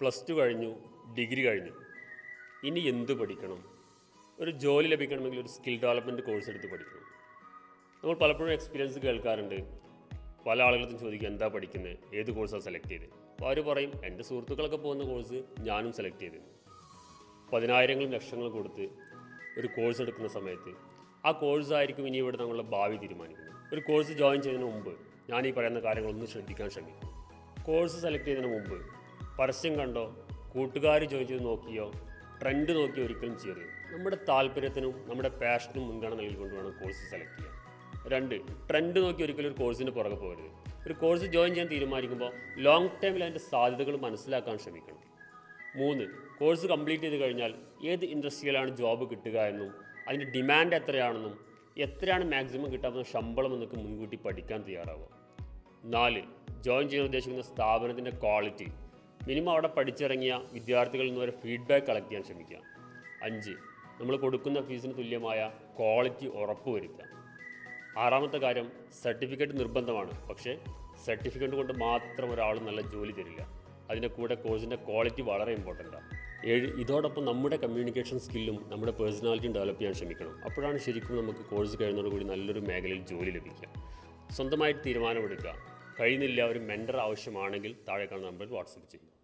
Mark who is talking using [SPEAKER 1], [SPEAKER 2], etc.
[SPEAKER 1] Plus two കഴിഞ്ഞു degree കഴിഞ്ഞു. ഇനി എന്ത് പഠിക്കണം? ഒരു ജോലി ലഭിക്കണമെങ്കിൽ ഒരു സ്കിൽ ഡെവലപ്മെന്റ് കോഴ്സ് എടുത്ത് പഠിക്കണം. നമ്മൾ പലപ്പോഴും എക്സ്പീരിയൻസ് കേൾക്കാറുണ്ട്. പല ആളുകളും ചോദിക്കും എന്താ പഠിക്കുന്നത് ഏത് കോഴ്സാണ് സെലക്ട് ചെയ്ത്? അപ്പോൾ അവർ പറയും എന്റെ സുഹൃത്തുക്കളൊക്കെ പോകുന്ന കോഴ്സ് ഞാനും സെലക്ട് ചെയ്തു. പതിനായിരങ്ങളും ലക്ഷങ്ങളും കൊടുത്ത് ഒരു കോഴ്സ് എടുക്കുന്ന സമയത്ത് ആ കോഴ്സ് ആയിരിക്കും ഇനി ഇവിടെ നമ്മളുടെ ഭാവി തീരുമാനിക്കുന്നത്. ഒരു കോഴ്സ് ജോയിൻ ചെയ്യുന്നതിന് മുമ്പ് ഞാൻ ഈ പറയുന്ന കാര്യങ്ങളൊന്ന് ശ്രദ്ധിക്കാൻ ശ്രമിക്കും. കോഴ്സ് സെലക്ട് ചെയ്യുന്നതിന് മുമ്പ് പരസ്യം കണ്ടോ? കൂട്ടുകാർ ചോദിച്ചത് നോക്കിയോ? ട്രെൻഡ് നോക്കി ഒരിക്കലും ചെയ്യരുത്. നമ്മുടെ താല്പര്യത്തിനും നമ്മുടെ പാഷനും മുൻഗണന നൽകിക്കൊണ്ട് വേണം കോഴ്സ് സെലക്ട് ചെയ്യാൻ. രണ്ട് ട്രെൻഡ് നോക്കി ഒരിക്കലും ഒരു കോഴ്സിന് പുറകെ പോകരുത്. ഒരു കോഴ്സ് ജോയിൻ ചെയ്യാൻ തീരുമാനിക്കുമ്പോൾ ലോങ് ടൈമിൽ അതിന്റെ സാധ്യതകൾ മനസ്സിലാക്കാൻ ശ്രമിക്കണം. മൂന്ന് കോഴ്സ് കംപ്ലീറ്റ് ചെയ്ത് കഴിഞ്ഞാൽ ഏത് ഇൻഡസ്ട്രിയിലാണ് ജോബ് കിട്ടുക എന്നും അതിന്റെ ഡിമാൻഡ് എത്രയാണെന്നും എത്രയാണ് മാക്സിമം കിട്ടാവുന്ന ശമ്പളം എന്നൊക്കെ മുൻകൂട്ടി പഠിക്കാൻ തയ്യാറാവുക. നാല് ജോയിൻ ചെയ്യാൻ ഉദ്ദേശിക്കുന്ന സ്ഥാപനത്തിന്റെ ക്വാളിറ്റി മിനിമം അവിടെ പഠിച്ചിറങ്ങിയ വിദ്യാർത്ഥികളിൽ നിന്ന് ഒരു ഫീഡ്ബാക്ക് കളക്ട് ചെയ്യാൻ ശ്രമിക്കുക. അഞ്ച് നമ്മൾ കൊടുക്കുന്ന ഫീസിന് തുല്യമായ ക്വാളിറ്റി ഉറപ്പുവരുത്തുക. ആറാമത്തെ കാര്യം സർട്ടിഫിക്കറ്റ് നിർബന്ധമാണ്. പക്ഷേ സർട്ടിഫിക്കറ്റ് കൊണ്ട് മാത്രം ഒരാൾ നല്ല ജോലി തരില്ല. അതിന്റെ കൂടെ കോഴ്സിന്റെ ക്വാളിറ്റി വളരെ ഇമ്പോർട്ടന്റാണ് ഏഴ് ഇതോടൊപ്പം നമ്മുടെ കമ്മ്യൂണിക്കേഷൻ സ്കില്ലും നമ്മുടെ പേഴ്സണാലിറ്റിയും ഡെവലപ്പ് ചെയ്യാൻ ശ്രമിക്കണം. അപ്പോഴാണ് ശരിക്കും നമുക്ക് കോഴ്സ് കഴിയുന്നതോടുകൂടി നല്ലൊരു മേഖലയിൽ ജോലി ലഭിക്കുക. സ്വന്തമായിട്ട് തീരുമാനമെടുക്കുക. കഴിയുന്നില്ല ഒരു മെന്റർ ആവശ്യമാണെങ്കിൽ താഴെ കാണുന്ന നമ്പറിൽ വാട്സപ്പ് ചെയ്യും